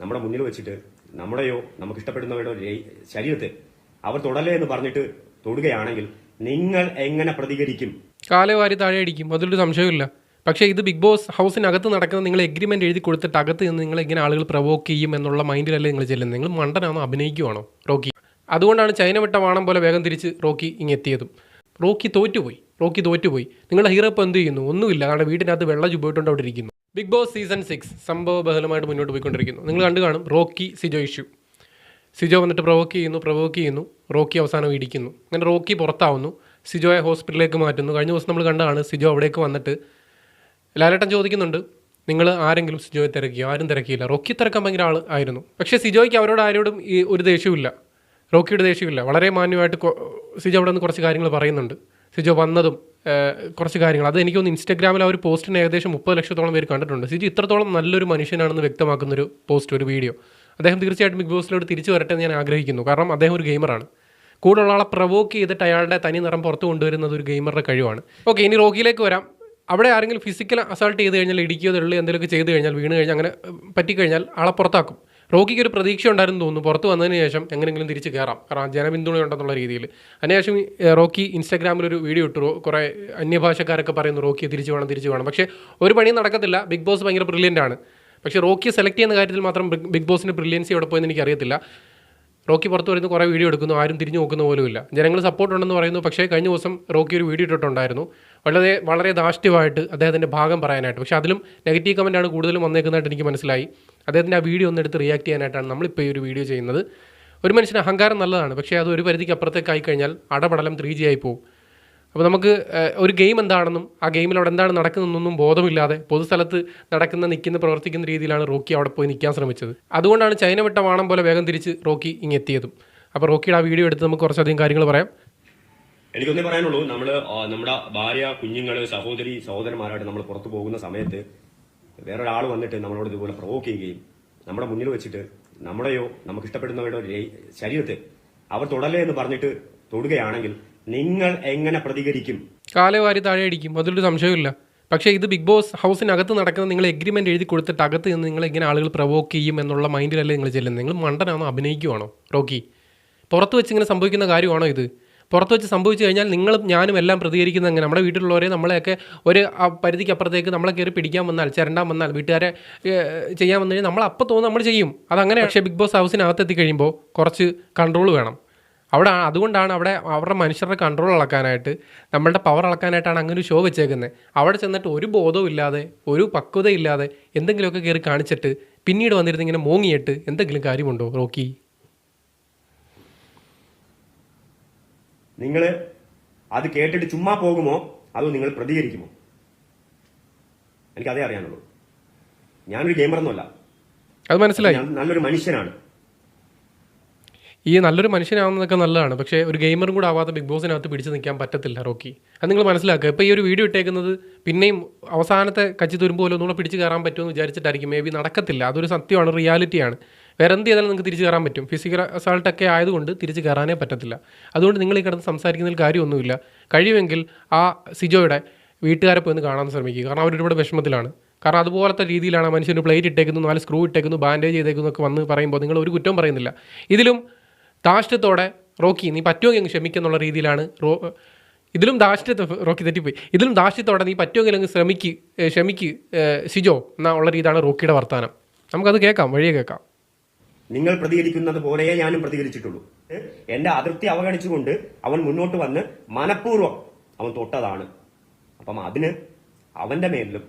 നമ്മുടെ മുന്നിൽ വെച്ചിട്ട് നമ്മുടെയോ നമുക്ക് ഇഷ്ടപ്പെടുന്നവരുടെ ശരീരത്തെ അവർ തൊടലേ എന്ന് പറഞ്ഞിട്ട് തൊടുകയാണെങ്കിൽ നിങ്ങൾ എങ്ങനെ പ്രതികരിക്കും? കാലവാരി താഴെ അടിക്കും അതിലൊരു സംശയമില്ല പക്ഷേ ഇത് ബിഗ് ബോസ് ഹൗസിനകത്ത് നടക്കുന്ന നിങ്ങൾ എഗ്രിമെന്റ് എഴുതി കൊടുത്തിട്ട് അകത്ത് നിന്ന് നിങ്ങൾ എങ്ങനെ ആളുകൾ പ്രവോക്ക് ചെയ്യും എന്നുള്ള മൈൻഡിലല്ലേ നിങ്ങൾ ചെല്ലുന്നത്. നിങ്ങൾ മണ്ടനാണോ അഭിനയിക്കുവാണോ റോക്കി? അതുകൊണ്ടാണ് ചൈന വിട്ട വാണം പോലെ വേഗം തിരിച്ച് റോക്കി ഇങ്ങെത്തിയതും റോക്കി തോറ്റുപോയി. റോക്കി തോറ്റുപോയി. നിങ്ങളുടെ ഹീറോ ഇപ്പോൾ എന്ത് ചെയ്യുന്നു? ഒന്നുമില്ല. കാരണം വീട്ടിനകത്ത് വെള്ളം ചുപോയിട്ടുണ്ട് അവിടെ ഇരിക്കുന്നു. ബിഗ് ബോസ് സീസൺ സിക്സ് സംഭവ ബഹലമായിട്ട് മുന്നോട്ട് പോയിക്കൊണ്ടിരിക്കുന്നു. നിങ്ങൾ കണ്ടു കാണും റോക്കി സിജോ ഇഷ്യൂ. സിജോ വന്നിട്ട് പ്രൊവോക്ക് ചെയ്യുന്നു പ്രൊവോക്ക് ചെയ്യുന്നു. റോക്കി അവസാനം ഇടിക്കുന്നു. അങ്ങനെ റോക്കി പുറത്താവുന്നു. സിജോയെ ഹോസ്പിറ്റലിലേക്ക് മാറ്റുന്നു. കഴിഞ്ഞ ദിവസം നമ്മൾ കണ്ടതാണ് സിജോ അവിടേക്ക് വന്നിട്ട് ലാലേട്ടൻ ചോദിക്കുന്നുണ്ട് നിങ്ങൾ ആരെങ്കിലും സിജോയെ തിരക്കിയോ? ആരും തിരക്കിയില്ല. റോക്കി തിരക്കാൻ ഭയങ്കര ആൾ ആയിരുന്നു. പക്ഷേ സിജോയ്ക്ക് അവരോട് ആരോടും ഈ ഒരു ദേഷ്യമില്ല റോക്കിയുടെ ദേഷ്യമില്ല വളരെ മാന്യമായിട്ട് സിജോ അവിടെ നിന്ന് കുറച്ച് കാര്യങ്ങൾ പറയുന്നുണ്ട്. സിജോ വന്നതും കുറച്ച് കാര്യങ്ങൾ. അത് എനിക്കൊന്ന് ഇൻസ്റ്റാഗ്രാമിൽ ആ ഒരു പോസ്റ്റിന് ഏകദേശം മുപ്പത് ലക്ഷത്തോളം പേര് കണ്ടിട്ടുണ്ട്. സിജി ഇത്രത്തോളം നല്ലൊരു മനുഷ്യനാണെന്ന് വ്യക്തമാക്കുന്ന ഒരു പോസ്റ്റ് ഒരു വീഡിയോ. അദ്ദേഹം തീർച്ചയായിട്ടും ബിഗ് ബോസിലോട് തിരിച്ചു വരട്ടെ എന്ന് ഞാൻ ആഗ്രഹിക്കുന്നു. കാരണം അദ്ദേഹം ഒരു ഗെയിമറാണ് കൂടുതലുള്ള ആളെ പ്രവോക്ക് ചെയ്തിട്ട് അയാളുടെ തനി നിറം പുറത്തു കൊണ്ടുവരുന്നത് ഒരു ഗെയിമറുടെ കഴിവാണ്. ഓക്കെ ഇനി റോക്കിയിലേക്ക് വരാം. അവിടെ ആരെങ്കിലും ഫിസിക്കൽ അസൾട്ട് ചെയ്ത് കഴിഞ്ഞാൽ ഇടിക്കുകയോ തള്ളി എന്തെങ്കിലുമൊക്കെ ചെയ്ത് കഴിഞ്ഞാൽ വീണ് കഴിഞ്ഞാൽ അങ്ങനെ പറ്റിക്കഴിഞ്ഞാൽ ആളെ പുറത്താക്കും. റോക്കിക്ക് ഒരു പ്രതീക്ഷ ഉണ്ടായിരുന്നു തോന്നുന്നു. പുറത്ത് വന്നതിന് ശേഷം എങ്ങനെയെങ്കിലും തിരിച്ച് കയറാം കാരണം ജനപിന്തുണ ഉണ്ടെന്നുള്ള രീതിയിൽ. അതിനുശേഷം റോക്കി ഇൻസ്റ്റാഗ്രാമിൽ ഒരു വീഡിയോ ഇട്ടു. കുറേ അന്യഭാഷക്കാരൊക്കെ പറയുന്നു റോക്കിയെ തിരിച്ചു വേണം തിരിച്ചു വേണം. പക്ഷേ ഒരു പണിയും നടക്കത്തില്ല. ബിഗ് ബോസ് ഭയങ്കര ബ്രില്യന്റ് ആണ്. പക്ഷേ റോക്കിയെ സെലക്ട് ചെയ്യുന്ന കാര്യത്തിൽ മാത്രം ബിഗ് ബോസിന്റെ ബ്രില്യൻസി എവിടെ പോയെന്ന് എനിക്കറിയത്തില്ല. റോക്കി പുറത്ത് വരുന്ന കുറേ വീഡിയോ എടുക്കുന്നു. ആരും തിരിഞ്ഞു നോക്കുന്ന പോലുമില്ല. ജനങ്ങൾ സപ്പോർട്ട് ഉണ്ടെന്ന് പറയുന്നു. പക്ഷേ കഴിഞ്ഞ ദിവസം റോക്കി ഒരു വീഡിയോ ഇട്ടിട്ടുണ്ടായിരുന്നു. വളരെ വളരെ ധാഷ്ട്യമായിട്ട് അദ്ദേഹത്തിന്റെ ഭാഗം പറയാനായിട്ട്. പക്ഷേ അതിലും നെഗറ്റീവ് കമന്റാണ് കൂടുതലും വന്നേക്കുന്നതായിട്ട് എനിക്ക് മനസ്സിലായി. അദ്ദേഹത്തിന്റെ ആ വീഡിയോ ഒന്ന് എടുത്ത് റിയാക്ട് ചെയ്യാനായിട്ടാണ് നമ്മളിപ്പോൾ ഈ ഒരു വീഡിയോ ചെയ്യുന്നത്. ഒരു മനുഷ്യന് അഹങ്കാരം നല്ലതാണ് പക്ഷേ അത് ഒരു പരിധിക്ക് അപ്പുറത്തേക്കായി കഴിഞ്ഞാൽ അടപടലം ത്രീ ജി ആയി പോകും അപ്പോൾ നമുക്ക് ഒരു ഗെയിം എന്താണെന്നും ആ ഗെയിമിൽ അവിടെ എന്താണ് നടക്കുന്നതെന്നൊന്നും ബോധമില്ലാതെ പൊതുസ്ഥലത്ത് നടക്കുന്ന നിൽക്കുന്ന പ്രവർത്തിക്കുന്ന രീതിയിലാണ് റോക്കി അവിടെ പോയി നിൽക്കാൻ ശ്രമിച്ചത്. അതുകൊണ്ടാണ് ചൈന വിട്ട വാണം പോലെ വേഗം തിരിച്ച് റോക്കി ഇങ്ങെത്തിയതും അപ്പോൾ റോക്കിയുടെ ആ വീഡിയോ എടുത്ത് നമുക്ക് കുറച്ചധികം കാര്യങ്ങൾ പറയാം. എനിക്കൊന്നേ പറയാനുള്ളൂ നമ്മൾ നമ്മുടെ ഭാര്യ കുഞ്ഞുങ്ങൾ സഹോദരി സഹോദരന്മാരായിട്ട് നമ്മൾ പുറത്തു പോകുന്ന സമയത്ത് വേറൊരാൾ വന്നിട്ട് നമ്മളോട് ഇതുപോലെ പ്രവോക്ക് ചെയ്യുകയും നമ്മുടെ മുന്നിൽ വെച്ചിട്ട് നമ്മുടെയോ നമുക്ക് ഇഷ്ടപ്പെടുന്നവരുടെ ശരീരത്തെ അവർ തൊടലേ എന്ന് പറഞ്ഞിട്ട് തൊടുകയാണെങ്കിൽ നിങ്ങൾ എങ്ങനെ പ്രതികരിക്കും? കാലവാരി താഴെ അടിക്കും അതിലൊരു സംശയമില്ല പക്ഷേ ഇത് ബിഗ് ബോസ് ഹൗസിനകത്ത് നടക്കുന്ന നിങ്ങൾ എഗ്രിമെന്റ് എഴുതി കൊടുത്തിട്ട് അകത്ത് നിന്ന് നിങ്ങൾ എങ്ങനെ ആളുകൾ പ്രവോക്ക് ചെയ്യും എന്നുള്ള മൈൻഡിലല്ലേ നിങ്ങൾ ചെല്ലുന്നത്. നിങ്ങൾ മണ്ടനാണോ? അഭിനയിക്കുവാണോ? റോക്കി. പുറത്ത് വെച്ച് ഇങ്ങനെ സംഭവിക്കുന്ന കാര്യമാണോ ഇത്? പുറത്ത് വെച്ച് സംഭവിച്ചു കഴിഞ്ഞാൽ നിങ്ങളും ഞാനും എല്ലാം പ്രതികരിക്കുന്ന അങ്ങനെ നമ്മുടെ വീട്ടിലുള്ളവരെ നമ്മളെയൊക്കെ ഒരു പരിധിക്ക് അപ്പുറത്തേക്ക് നമ്മളെ കയറി പിടിക്കാൻ വന്നാൽ ചിരണ്ടാൻ വന്നാൽ വീട്ടുകാരെ ചെയ്യാൻ വന്നു കഴിഞ്ഞാൽ നമ്മൾ അപ്പം തോന്നുന്നു നമ്മൾ ചെയ്യും. അതങ്ങനെ പക്ഷേ ബിഗ് ബോസ് ഹൗസിനകത്ത് എത്തിക്കഴിയുമ്പോൾ കുറച്ച് കൺട്രോൾ വേണം. അവിടെ അതുകൊണ്ടാണ് അവിടെ അവരുടെ മനുഷ്യരുടെ കൺട്രോൾ അളക്കാനായിട്ട് നമ്മളുടെ പവർ അളക്കാനായിട്ടാണ് അങ്ങനെ ഒരു ഷോ വെച്ചേക്കുന്നത്. അവിടെ ചെന്നിട്ട് ഒരു ബോധവും ഇല്ലാതെ ഒരു പക്വതയില്ലാതെ എന്തെങ്കിലുമൊക്കെ കയറി കാണിച്ചിട്ട് പിന്നീട് വന്നിരുന്നിങ്ങനെ മോങ്ങിയിട്ട് എന്തെങ്കിലും കാര്യമുണ്ടോ റോക്കി? നിങ്ങൾ അത് കേട്ടിട്ട് ചുമ്മാ പോകുമോ? അതോ നിങ്ങൾ പ്രതികരിക്കുമോ? എനിക്കതേ അറിയാനുള്ളൂ. ഞാനൊരു ഗെയിമറൊന്നുമല്ല. അത് മനസ്സിലായി. നല്ലൊരു മനുഷ്യനാണ്. ഈ നല്ലൊരു മനുഷ്യനാവുന്നതൊക്കെ നല്ലതാണ്. പക്ഷേ ഒരു ഗെയിമറും കൂടെ ആവാതെ ബിഗ് ബോസിനകത്ത് പിടിച്ചു നിൽക്കാൻ പറ്റത്തില്ല റോക്കി. അത് നിങ്ങൾ മനസ്സിലാക്കുക. ഇപ്പോൾ ഈ ഒരു വീഡിയോ ഇട്ടേക്കുന്നത് പിന്നെയും അവസാനത്തെ കച്ചി തുരുമ്പ് പോലെ ഒന്നുകൂടെ പിടിച്ച് കയറാൻ പറ്റുമെന്ന് വിചാരിച്ചിട്ടായിരിക്കും. മേ ബി നടക്കത്തില്ല. അതൊരു സത്യമാണ് റിയാലിറ്റിയാണ്. വേറെ എന്ത് ചെയ്താലും നിങ്ങൾക്ക് തിരിച്ച് കയറാൻ പറ്റും. ഫിസിക്കൽ അസാൾട്ടൊക്കെ ആയതുകൊണ്ട് തിരിച്ച് കയറാനേ പറ്റത്തില്ല. അതുകൊണ്ട് നിങ്ങൾ ഈ കിടന്ന് സംസാരിക്കുന്നതിൽ കാര്യമൊന്നുമില്ല. കഴിയുമെങ്കിൽ ആ സിജോയുടെ വീട്ടുകാരെ പോയി കാണാൻ ശ്രമിക്കുക. കാരണം അവരൊരുപാട് വിഷമത്തിലാണ്. കാരണം അതുപോലത്തെ രീതിയിലാണ് മനുഷ്യന് പ്ലേറ്റ് ഇട്ടേക്കുന്നു നാല് സ്ക്രൂ ഇട്ടേക്കുന്നു ബാൻഡേജ് ചെയ്തേക്കുന്നു ഒക്കെ വന്ന് പറയുമ്പോൾ നിങ്ങൾ ഒരു കുറ്റം പറയുന്നില്ല. ഇതിലും ദാഷ്ട്യത്തോടെ റോക്കി നീ പറ്റുമെങ്കിൽ ക്ഷമിക്കുന്നുള്ള രീതിയിലാണ് റോ ഇതിലും ദാഷ്ട്യത്തെ റോക്കി തെറ്റിപ്പോയി. ഇതിലും ദാഷ്ട്യത്തോടെ നീ പറ്റുമെങ്കിൽ അങ്ങ് ശ്രമിക്ക് ക്ഷമിക്ക് സിജോ എന്നുള്ള രീതിയാണ് റോക്കിയുടെ വർത്തമാനം നമുക്കത് കേൾക്കാം വഴിയെ കേൾക്കാം. നിങ്ങൾ പ്രതികരിക്കുന്നത് പോലെയേ ഞാനും പ്രതികരിച്ചിട്ടുള്ളൂ? എന്റെ അതിർത്തി അവഗണിച്ചുകൊണ്ട് അവൻ മുന്നോട്ട് വന്ന് മനഃപൂർവം അവൻ തൊട്ടതാണ്. അപ്പം അതിന് അവന്റെ മേലിലും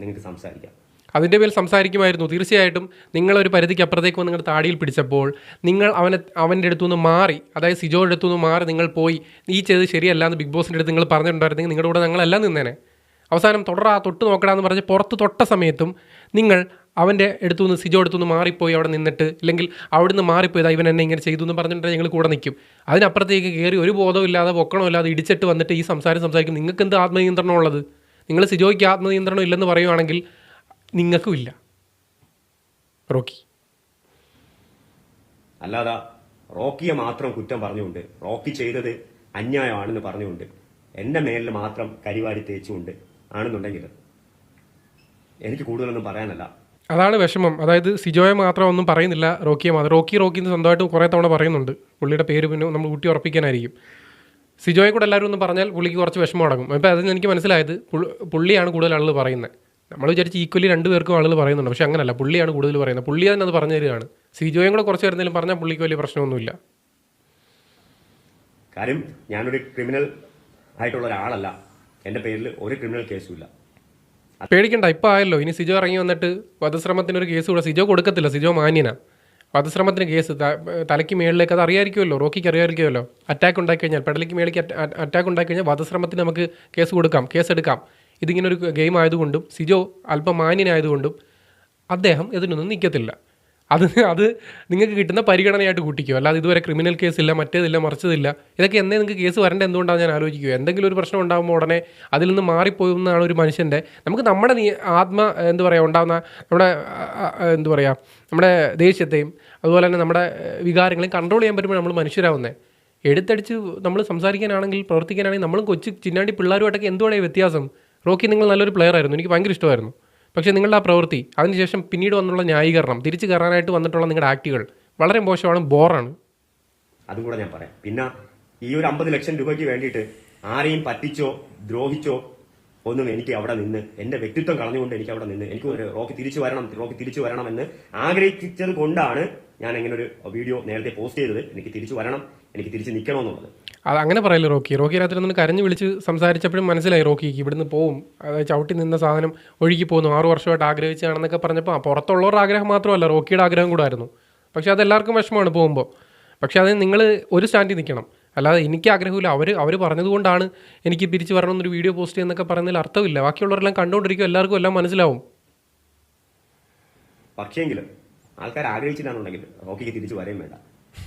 നിങ്ങൾക്ക് സംസാരിക്കാം. അതിന്റെ പേരിൽ സംസാരിക്കുമായിരുന്നു. തീർച്ചയായിട്ടും നിങ്ങളൊരു പരിധിക്ക് അപ്പുറത്തേക്ക് നിങ്ങൾ താടിയിൽ പിടിച്ചപ്പോൾ നിങ്ങൾ അവനെ അവന്റെ അടുത്തു നിന്ന് മാറി അതായത് സിജോയുടെ അടുത്തു നിന്ന് മാറി നിങ്ങൾ പോയി ഈ ചെയ്ത് ശരിയല്ല എന്ന് ബിഗ് ബോസിന്റെ അടുത്ത് നിങ്ങൾ പറഞ്ഞിട്ടുണ്ടായിരുന്നെങ്കിൽ നിങ്ങളുടെ കൂടെ ഞങ്ങളെല്ലാം നിന്നേനെ. അവസാനം തുടരാ തൊട്ട് നോക്കണമെന്ന് പറഞ്ഞ് പുറത്ത് തൊട്ട സമയത്തും നിങ്ങൾ അവന്റെ അടുത്തു നിന്ന് സിജോ അടുത്തു നിന്ന് മാറിപ്പോയി അവിടെ നിന്നിട്ട് അല്ലെങ്കിൽ അവിടുന്ന് മാറിപ്പോയത് ഇവൻ എന്നെ ഇങ്ങനെ ചെയ്തു എന്ന് പറഞ്ഞിട്ട് ഞങ്ങൾ കൂടെ നിൽക്കും. അതിനപ്പുറത്തേക്ക് കയറി ഒരു ബോധമില്ലാതെ ഇല്ലാതെ പൊക്കണോ ഇല്ലാതെ ഇടിച്ചിട്ട് വന്നിട്ട് ഈ സംസാരം സംസാരിക്കും. നിങ്ങൾക്ക് എന്ത് ആത്മനിയന്ത്രണം ഉള്ളത്? നിങ്ങൾ സിജോയ്ക്ക് ആത്മനിയന്ത്രണം ഇല്ലെന്ന് പറയുവാണെങ്കിൽ നിങ്ങൾക്കും ഇല്ല. റോക്കി. അല്ലാതെ റോക്കിയെ മാത്രം കുറ്റം പറഞ്ഞുകൊണ്ട് റോക്കി ചെയ്തത് അന്യായമാണെന്ന് പറഞ്ഞുകൊണ്ട് എന്റെ മേലിൽ മാത്രം കരിവാരി തേച്ചുകൊണ്ട് ആണെന്നുണ്ടെങ്കിൽ എനിക്ക് കൂടുതലൊന്നും പറയാനല്ല. അതാണ് വിഷമം. അതായത് സിജോയെ മാത്രം ഒന്നും പറയുന്നില്ല റോക്കിയെ മാത്രം. റോക്കി റോക്കി എന്ന് സ്വന്തമായിട്ട് കുറേ തവണ പറയുന്നുണ്ട്. പുള്ളിയുടെ പേര് പിന്നെ നമ്മൾ ഊട്ടി ഉറപ്പിക്കാനായിരിക്കും. സിജോയെ കൂടെ എല്ലാവരും ഒന്ന് പറഞ്ഞാൽ പുള്ളിക്ക് കുറച്ച് വിഷമം അടങ്ങും. അപ്പോൾ അതിന് എനിക്ക് മനസ്സിലായത് പുള്ളിയാണ് കൂടുതൽ ആളുകൾ പറയുന്നത്. നമ്മൾ വിചാരിച്ച് ഈക്വലി രണ്ട് പേർക്കും ആളുകൾ പറയുന്നുണ്ട്. പക്ഷേ അങ്ങനല്ല. പുള്ളിയാണ് കൂടുതൽ പറയുന്നത്. പുള്ളി തന്നെ അത് പറഞ്ഞു തരികയാണ്. സിജോയും കൂടെ കുറച്ച് വരുന്നതിലും പറഞ്ഞാൽ പുള്ളിക്ക് വലിയ പ്രശ്നമൊന്നുമില്ല. കാര്യം ഞാനൊരു ക്രിമിനൽ ആയിട്ടുള്ള ഒരാളല്ല. എന്റെ പേരിൽ ഒരു ക്രിമിനൽ കേസുമില്ല പേടിക്കണ്ട ഇപ്പം ആയല്ലോ ഇനി സിജോ ഇറങ്ങി വന്നിട്ട് വധശ്രമത്തിനൊരു കേസ് കൂടെ സിജോ കൊടുക്കത്തില്ല സിജോ മാന്യന. വധശ്രമത്തിന് കേസ് തലയ്ക്ക് മേളിലേക്ക് അത് അറിയാമായിരിക്കുമല്ലോ റോക്കിക്ക് അറിയാമായിരിക്കുമല്ലോ അറ്റാക്ക് ഉണ്ടാക്കി കഴിഞ്ഞാൽ പെടലിക്ക് മേളിലേക്ക് അറ്റാക്ക് ഉണ്ടാക്കി കഴിഞ്ഞാൽ വധശ്രമത്തിന് നമുക്ക് കേസ് കൊടുക്കാം കേസ് എടുക്കാം. ഇതിങ്ങനെ ഗെയിം ആയതുകൊണ്ടും സിജോ അല്പം മാന്യനായതുകൊണ്ടും അദ്ദേഹം ഇതിനൊന്നും നിൽക്കത്തില്ല. അത് അത് നിങ്ങൾക്ക് കിട്ടുന്ന പരിഗണനയായിട്ട് കൂട്ടിക്കോ. അല്ലാതെ ഇതുവരെ ക്രിമിനൽ കേസില്ല മറ്റേതില്ല മറിച്ചതില്ല. ഇതൊക്കെ എന്നേ നിങ്ങൾക്ക് കേസ് വരേണ്ട എന്തുകൊണ്ടാണ് ഞാൻ ആലോചിക്കുക. എന്തെങ്കിലും ഒരു പ്രശ്നം ഉണ്ടാകുമ്പോൾ ഉടനെ അതിൽ നിന്ന് മാറിപ്പോകുന്നതാണ് ഒരു മനുഷ്യന്റെ നമുക്ക് നമ്മുടെ ആത്മ എന്ത് പറയുക ഉണ്ടാകുന്ന നമ്മുടെ എന്ത് പറയുക നമ്മുടെ ദേഷ്യത്തെയും അതുപോലെ തന്നെ നമ്മുടെ വികാരങ്ങളെയും കൺട്രോൾ ചെയ്യാൻ പറ്റുമ്പോൾ നമ്മൾ മനുഷ്യരാവുന്നത് എടുത്തടിച്ച് നമ്മൾ സംസാരിക്കാനാണെങ്കിൽ പ്രവർത്തിക്കാനാണെങ്കിൽ നമ്മളും കൊച്ചു ചിന്നാണ്ടി പിള്ളേരുമായിട്ടൊക്കെ എന്തുവാണ് വ്യത്യാസം? റോക്കി നിങ്ങൾ നല്ലൊരു പ്ലെയർ ആയിരുന്നു. എനിക്ക് ഭയങ്കര ഇഷ്ടമായിരുന്നു. പക്ഷേ നിങ്ങളുടെ ആ പ്രവൃത്തി അതിനുശേഷം പിന്നീട് വന്നുള്ള ന്യായീകരണം തിരിച്ചു കയറാനായിട്ട് വന്നിട്ടുള്ള നിങ്ങളുടെ ആക്റ്റുകൾ വളരെ മോശമാണ് ബോറാണ്. അതും കൂടെ ഞാൻ പറയാം. പിന്നെ ഈ ഒരു അമ്പത് ലക്ഷം രൂപയ്ക്ക് വേണ്ടിയിട്ട് ആരെയും പറ്റിച്ചോ ദ്രോഹിച്ചോ ഒന്നും എനിക്ക് അവിടെ നിന്ന് എന്റെ വ്യക്തിത്വം കളഞ്ഞുകൊണ്ട് എനിക്ക് അവിടെ നിന്ന് എനിക്ക് ഒരു റോക്ക് തിരിച്ചു വരണം റോക്ക് തിരിച്ചു വരണമെന്ന് ആഗ്രഹിച്ചത് കൊണ്ടാണ് ഞാൻ ഇങ്ങനെ ഒരു വീഡിയോ നേരത്തെ പോസ്റ്റ് ചെയ്തത്. എനിക്ക് തിരിച്ചു വരണം എനിക്ക് തിരിച്ചു നിൽക്കണമെന്നുള്ളത്. അത് അങ്ങനെ പറയല്ല റോക്കി? റോക്കി രാത്രി നിന്ന് കരഞ്ഞു വിളിച്ച് സംസാരിച്ചപ്പോഴും മനസ്സിലായി റോക്കിക്ക് ഇവിടുന്ന് പോവും. അതായത് ചവിട്ടി നിന്ന സാധനം ഒഴുകി പോകുന്നു. ആറു വർഷമായിട്ട് ആഗ്രഹിച്ചാണെന്നൊക്കെ പറഞ്ഞപ്പോൾ പുറത്തുള്ളവരുടെ ആഗ്രഹം മാത്രമല്ല റോക്കിയുടെ ആഗ്രഹം കൂടെ ആയിരുന്നു പക്ഷേ അതെല്ലാവർക്കും വിഷമമാണ് പോകുമ്പോൾ. പക്ഷേ അത് നിങ്ങൾ ഒരു സ്റ്റാൻഡിൽ നിൽക്കണം. അല്ലാതെ എനിക്ക് ആഗ്രഹമില്ല. അവർ അവർ പറഞ്ഞതുകൊണ്ടാണ് എനിക്ക് തിരിച്ചു വരണമെന്നൊരു വീഡിയോ പോസ്റ്റ് ചെയ്യുന്നൊക്കെ പറയുന്നതിൽ അർത്ഥമില്ല. ബാക്കിയുള്ളവരെല്ലാം കണ്ടുകൊണ്ടിരിക്കും. എല്ലാവർക്കും എല്ലാം മനസ്സിലാവും. പക്ഷേങ്കിലും ആൾക്കാർ ആഗ്രഹിച്ചിട്ടാണെന്നുണ്ടെങ്കിൽ റോക്കിക്ക് തിരിച്ചു വരെയും വേണ്ട.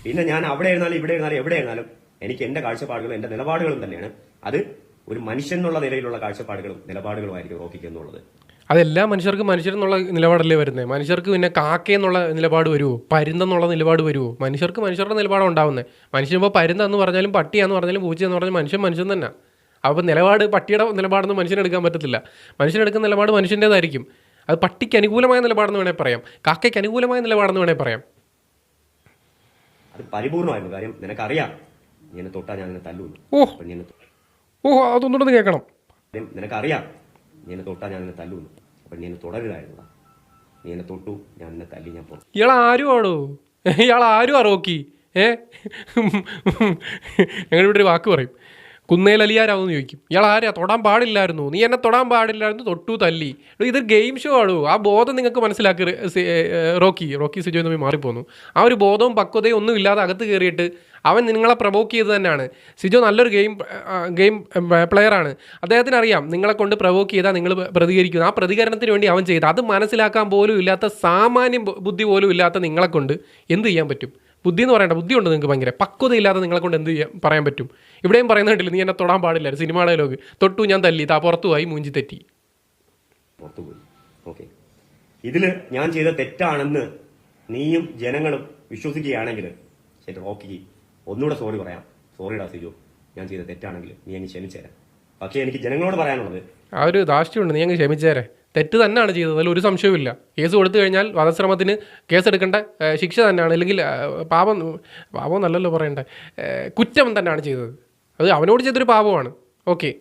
പിന്നെ ഞാൻ അവിടെ ഇരുന്നാലും ഇവിടെ ഇരുന്നാലും എവിടെ ഇരുന്നാലും എനിക്ക് എന്റെ കാഴ്ചപ്പാടുകളും എന്റെ നിലപാടുകളും തന്നെയാണ്. അത് ഒരു മനുഷ്യൻ എന്നുള്ള നിലയിലുള്ള കാഴ്ചപ്പാടുകളും നിലപാടുകളുമായിരിക്കും റോക്കിക്ക് എന്നുള്ളത്. അതെല്ലാ മനുഷ്യർക്കും മനുഷ്യരെന്നുള്ള നിലപാടല്ലേ വരുന്നത് മനുഷ്യർക്ക് പിന്നെ കാക്കയെന്നുള്ള നിലപാട് വരുമോ പരുന്തെന്നുള്ള നിലപാട് വരുമോ മനുഷ്യർക്ക് മനുഷ്യരുടെ നിലപാടാണ് ഉണ്ടാവുന്നത് മനുഷ്യനിപ്പോൾ പരുന്തെന്ന് പറഞ്ഞാലും പട്ടിയാന്ന് പറഞ്ഞാലും പൂച്ചയെന്ന് പറഞ്ഞാലും മനുഷ്യൻ മനുഷ്യൻ തന്നെ. അപ്പോൾ നിലപാട് പട്ടിയുടെ നിലപാടൊന്നും മനുഷ്യനെടുക്കാൻ പറ്റത്തില്ല. മനുഷ്യനെടുക്കുന്ന നിലപാട് മനുഷ്യന്റേതായിരിക്കും അത് പട്ടിക്ക് അനുകൂലമായ നിലപാടെന്ന് വേണേൽ പറയാം. കാക്കയ്ക്ക് അനുകൂലമായ നിലപാടെന്ന് വേണേൽ പറയാം. അത് പരിപൂർണമായിരുന്നു. കാര്യം നിനക്കറിയാം. നീ എന്നെ തൊട്ടാ ഞാൻ നിന്നെ തല്ലൂന്ന് ഓ. നീ എന്നെ ഓ അതൊന്നുകൂടെ കേൾക്കണം. നിനക്കറിയാം. നീ എന്നെ തൊട്ടാ ഞാൻ നിന്നെ തല്ലൂന്ന് അപ്പോൾ നീ എന്നെ തുടരുതായിരുന്നു നീ എന്നെ തൊട്ടു ഞാൻ നിന്നെ തല്ലി ഞാൻ പോകും ഇയാൾ ആരും ആണോ ഇയാൾ ആരും അറോക്കി റോക്കി? ഏ? ഞങ്ങളിവിടെ ഒരു വാക്ക് പറയും. കുന്നേലലിയാരാവെന്ന് ചോദിക്കും. ഇയാൾ ആരാ തൊടാൻ പാടില്ലായിരുന്നു. നീ എന്നെ തൊടാൻ പാടില്ലായിരുന്നു. തൊട്ടു തല്ലി. ഇത് ഗെയിം ഷോ ആണോ ആ ബോധം നിങ്ങൾക്ക് മനസ്സിലാക്കി റോക്കി റോക്കി സിജോ തമ്മിൽ മാറിപ്പോന്നു. ആ ഒരു ബോധവും പക്വതയും ഒന്നും ഇല്ലാതെ അകത്ത് കയറിയിട്ട് അവൻ നിങ്ങളെ പ്രവോക്ക് ചെയ്ത് തന്നെയാണ്. സിജോ നല്ലൊരു ഗെയിം ഗെയിം പ്ലെയറാണ് അദ്ദേഹത്തിന് അറിയാം നിങ്ങളെ കൊണ്ട് പ്രവോക്ക് ചെയ്താൽ നിങ്ങൾ പ്രതികരിക്കുന്നു. ആ പ്രതികരണത്തിന് വേണ്ടി അവൻ ചെയ്ത് അത് മനസ്സിലാക്കാൻ പോലും ഇല്ലാത്ത സാമാന്യം ബുദ്ധി പോലും ഇല്ലാത്ത നിങ്ങളെ കൊണ്ട് എന്ത് ചെയ്യാൻ പറ്റും? ബുദ്ധി എന്ന് പറയണ്ട ബുദ്ധിയുണ്ട് നിങ്ങൾക്ക് ഭയങ്കര. പക്വതയില്ലാതെ നിങ്ങളെ കൊണ്ട് എന്ത് ചെയ്യാൻ പറയാൻ പറ്റും. ഇവിടെയും പറയുന്നുണ്ടല്ലോ നീ എന്നെ തൊടാൻ പാടില്ല സിനിമ ഡയലോഗ് തൊട്ടു ഞാൻ തല്ലി താ പുറത്തു പോയി മൂഞ്ചി തെറ്റി. ഇതിൽ ഞാൻ ചെയ്ത തെറ്റാണെന്ന് നീയും ജനങ്ങളും വിശ്വസിക്കുകയാണെങ്കിൽ ശരി ഓക്കെ. ഒന്നുകൂടെ സോറി പറയാം. സോറിടാ സിജു. ഞാൻ ചെയ്ത തെറ്റാണെങ്കിൽ നീ അങ്ങ് ക്ഷമിച്ചേരാം. പക്ഷേ എനിക്ക് ജനങ്ങളോട് പറയാനുള്ളത് ആ ഒരു ദാഷ്ട്യമുണ്ട് നീ അങ്ങ് ക്ഷമിച്ചേരെ. തെറ്റ് തന്നെയാണ് ചെയ്തത്. അതിൽ ഒരു സംശയവുമില്ല. കേസ് കൊടുത്തു കഴിഞ്ഞാൽ വധശ്രമത്തിന് കേസെടുക്കേണ്ട ശിക്ഷ തന്നെയാണ്. അല്ലെങ്കിൽ പാപം പാപം നല്ലല്ലോ പറയണ്ടേ. കുറ്റം തന്നെയാണ് ചെയ്തത്. അത് അവനോട് ചെയ്തൊരു പാപമാണ്. ഓക്കെ.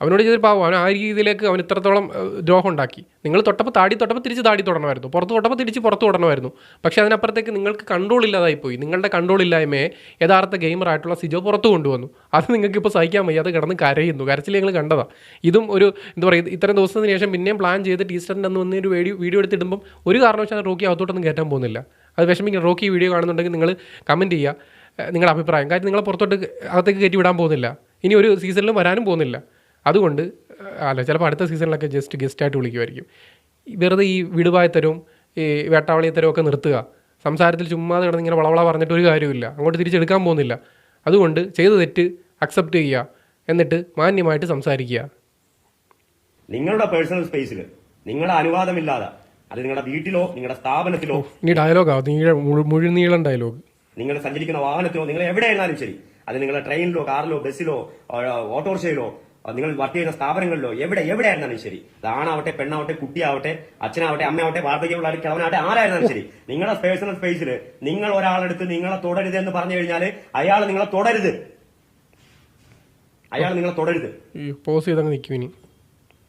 അവനോട് ചെയ്തൊരു പാവം. അവൻ ആ രീതിയിലേക്ക് അവൻ ഇത്രത്തോളം ദ്രോഹം ഉണ്ടാക്കി. നിങ്ങൾ തൊട്ടപ്പോൾ താടി തൊട്ടപ്പോൾ തിരിച്ച് താടി തൊടണമായിരുന്നു. പുറത്ത് തൊട്ടപ്പോൾ തിരിച്ച് പുറത്ത് തൊടണമായിരുന്നു. പക്ഷേ അതിനപ്പുറത്തേക്ക് നിങ്ങൾക്ക് കൺട്രോൾ ഇല്ലാതായി പോയി നിങ്ങളുടെ കൺട്രോൾ ഇല്ലായ്മയെ യഥാർത്ഥ ഗെയിമറായിട്ടുള്ള സിജോ പുറത്ത് കൊണ്ടുവന്നു. അത് നിങ്ങൾക്ക് ഇപ്പോൾ സഹിക്കാൻ വയ്യ അത് കിടന്ന് കരയുന്നു. കരച്ചിൽ ഞങ്ങൾ കണ്ടതാ. ഇതും ഒരു എന്താ പറയുക ഇത്രയും ദിവസത്തിന് ശേഷം പിന്നെയും പ്ലാൻ ചെയ്ത് ടീസ്റ്ററിന്റെ അന്ന് വന്ന് ഒരു വീഡിയോ വീഡിയോ എടുത്തിടുമ്പം ഒരു കാരണവശാലും റോക്കി അകത്തോട്ടൊന്നും കയറ്റാൻ പോകുന്നില്ല. അത് വിഷമിക്കണം റോക്കി വീഡിയോ കാണുന്നുണ്ടെങ്കിൽ നിങ്ങൾ കമന്റ് ചെയ്യുക. നിങ്ങളുടെ അഭിപ്രായം. കാര്യം നിങ്ങളെ പുറത്തോട്ട് അകത്തേക്ക് കയറ്റി വിടാൻ പോകുന്നില്ല. ഇനി ഒരു സീസണിലും വരാനും പോകുന്നില്ല. അതുകൊണ്ട് അല്ല ചിലപ്പോൾ അടുത്ത സീസണിലൊക്കെ ജസ്റ്റ് ഗസ്റ്റായിട്ട് വിളിക്കുമായിരിക്കും വെറുതെ ഈ വിടുവായത്തരവും ഈ വേട്ടാവളിയത്തരവും ഒക്കെ നിർത്തുക. സംസാരത്തിൽ ചുമ്മാതെ കിടന്ന് ഇങ്ങനെ വളവള പറഞ്ഞിട്ട് ഒരു കാര്യമില്ല അങ്ങോട്ട് തിരിച്ചെടുക്കാൻ പോകുന്നില്ല. അതുകൊണ്ട് ചെയ്ത തെറ്റ് അക്സെപ്റ്റ് ചെയ്യുക. എന്നിട്ട് മാന്യമായിട്ട് സംസാരിക്കുക. നിങ്ങളുടെ പേഴ്സണൽ സ്പേസിൽ നിങ്ങളുടെ അനുവാദമില്ലാതെ അത് നിങ്ങളുടെ വീട്ടിലോ നിങ്ങളുടെ സ്ഥാപനത്തിലോ ഇനി ഡയലോഗാവും നീ മുഴുനീളം ഡയലോഗ് നിങ്ങൾ സഞ്ചരിക്കുന്ന വാഹനത്തിലോ നിങ്ങൾ എവിടെയായിരുന്നാലും ശരി. അത് നിങ്ങളുടെ ട്രെയിനിലോ കാറിലോ ബസ്സിലോ ഓട്ടോറിക്ഷയിലോ നിങ്ങൾ വർക്ക് ചെയ്യുന്ന സ്ഥാപനങ്ങളിലോ എവിടെ എവിടെയായിരുന്നാലും ശരി. ആണാവട്ടെ പെണ്ണാവട്ടെ കുട്ടിയാവട്ടെ അച്ഛനാവട്ടെ അമ്മയാവട്ടെ വാർദ്ധക്യമുള്ള കിളവനാവട്ടെ ആരായിരുന്നാലും ശരി. നിങ്ങളുടെ പേഴ്സണൽ സ്പേസിൽ നിങ്ങൾ ഒരാളെടുത്ത് നിങ്ങളെ തുടരുത് എന്ന് പറഞ്ഞു കഴിഞ്ഞാൽ അയാൾ നിങ്ങളെ തുടരുത്. അയാൾ നിങ്ങളെ തുടരുത്. പോസ് ചെയ്തങ്ങ് നിൽക്കും ഇനി.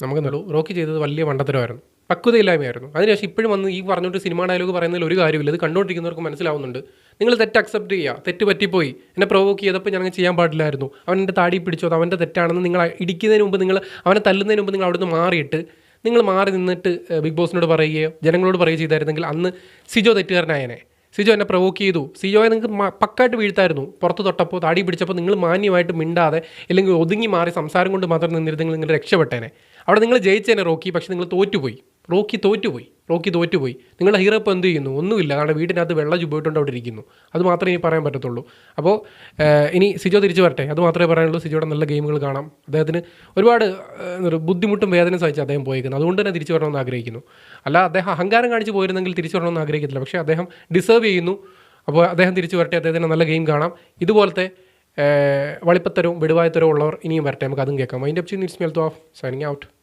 നമുക്ക് നടു റോക്കി ചെയ്തത് വലിയ മണ്ടത്തരമായിരുന്നു. പക്വതയില്ലായ്മയായിരുന്നു. അതിനുശേഷം ഇപ്പോഴും വന്ന് ഈ പറഞ്ഞുകൊണ്ട് സിനിമ ഡയലോഗ് പറയുന്നതിൽ ഒരു കാര്യമില്ല അത് കണ്ടുകൊണ്ടിരിക്കുന്നവർക്ക് മനസ്സിലാവുന്നുണ്ട്. നിങ്ങൾ തെറ്റ് അക്സെപ്റ്റ് ചെയ്യുക. തെറ്റ് പറ്റിപ്പോയി. എന്നെ പ്രൊവോക്ക് ചെയ്തപ്പോൾ ഞാൻ ചെയ്യാൻ പാടില്ലായിരുന്നു. അവൻ എന്റെ താടി പിടിച്ചോ. അത് അവന്റെ തെറ്റാണെന്ന് നിങ്ങൾ ഇടിക്കുന്നതിന് മുമ്പ് നിങ്ങൾ അവനെ തല്ലുന്നതിന് മുമ്പ് നിങ്ങൾ അവിടുന്ന് മാറിയിട്ട് നിങ്ങൾ മാറി നിന്നിട്ട് ബിഗ് ബോസിനോട് പറയുകയോ ജനങ്ങളോട് പറയുകയോ ചെയ്തായിരുന്നെങ്കിൽ അന്ന് സിജോ തെറ്റുകാരനായനെ. സിജോ എന്നെ പ്രൊവോക്ക് ചെയ്തു. സിജോയെ നിങ്ങൾക്ക് പക്കായിട്ട് വീഴ്ത്തായിരുന്നു. പുറത്ത് തൊട്ടപ്പോൾ താടി പിടിച്ചപ്പോൾ നിങ്ങൾ മാന്യമായിട്ട് മിണ്ടാതെ അല്ലെങ്കിൽ ഒതുങ്ങി മാറി സംസാരം കൊണ്ട് മാത്രം നിന്നിരുന്നെങ്കിൽ നിങ്ങൾ രക്ഷപ്പെട്ടേനെ. അവിടെ നിങ്ങൾ ജയിച്ചേനെ റോക്കി. പക്ഷേ നിങ്ങൾ തോറ്റുപോയി. റോക്കി തോറ്റുപോയി. റോക്കി തോറ്റുപോയി. നിങ്ങളുടെ ഹീറോ ഇപ്പോൾ എന്ത് ചെയ്യുന്നു? ഒന്നുമില്ല. കാരണം വീട്ടിനകത്ത് വെള്ളം ചുബോയിട്ടുണ്ട് അവിടെ ഇരിക്കുന്നു. അത് മാത്രമേ ഇനി പറയാൻ പറ്റത്തുള്ളൂ. അപ്പോൾ ഇനി സിജോ തിരിച്ചു വരട്ടെ. അത് മാത്രമേ പറയാനുള്ളൂ. സിജോയുടെ നല്ല ഗെയിമുകൾ കാണാം. അദ്ദേഹത്തിന് ഒരുപാട് ബുദ്ധിമുട്ടും വേദനയും സഹിച്ച് അദ്ദേഹം പോയിരിക്കുന്നു അതുകൊണ്ട് തന്നെ തിരിച്ചു വരണമെന്ന് ആഗ്രഹിക്കുന്നു. അല്ല അദ്ദേഹം അഹങ്കാരം കാണിച്ച് പോയിരുന്നെങ്കിൽ തിരിച്ചു വരണമെന്ന് ആഗ്രഹിക്കത്തില്ല. പക്ഷേ അദ്ദേഹം ഡിസേർവ് ചെയ്യുന്നു. അപ്പോൾ അദ്ദേഹം തിരിച്ചു വരട്ടെ. അദ്ദേഹത്തിന് നല്ല ഗെയിം കാണാം. ഇതുപോലത്തെ വളിപ്പത്തരവും വെടുവായത്തരവും ഉള്ളവർ ഇനിയും വരട്ടെ. നമുക്ക് അതും കേൾക്കാം. മൈൻഡ് അപ്പ് ചെയ്യുന്ന ഇറ്റ്സ് മെൽത്ത് ഓഫ്. Signing out.